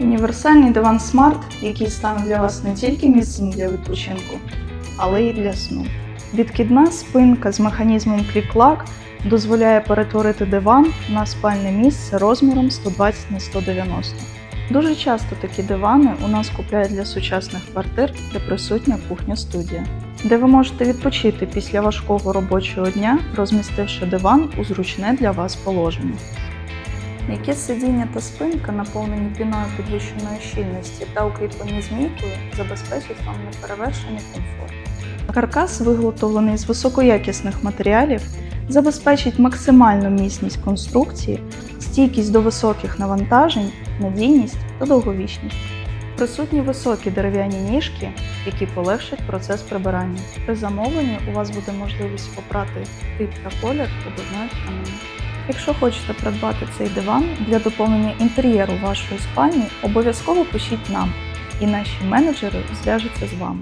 Універсальний диван Smart, який стане для вас не тільки місцем для відпочинку, але й для сну. Відкидна спинка з механізмом клік-лак дозволяє перетворити диван на спальне місце розміром 120 на 190. Дуже часто такі дивани у нас купляють для сучасних квартир, де присутня кухня-студія, де ви можете відпочити після важкого робочого дня, розмістивши диван у зручне для вас положення. М'яке сидіння та спинка, наповнені піною підвищеної щільності та укріплені змійкою, забезпечать вам неперевершений комфорт. Каркас, виготовлений з високоякісних матеріалів, забезпечить максимальну міцність конструкції, стійкість до високих навантажень, надійність та довговічність. Присутні високі дерев'яні ніжки, які полегшать процес прибирання. При замовленні у вас буде можливість обрати тип та колір обидної тканини. Якщо хочете придбати цей диван для доповнення інтер'єру вашої спальні, обов'язково пишіть нам, і наші менеджери зв'яжуться з вами.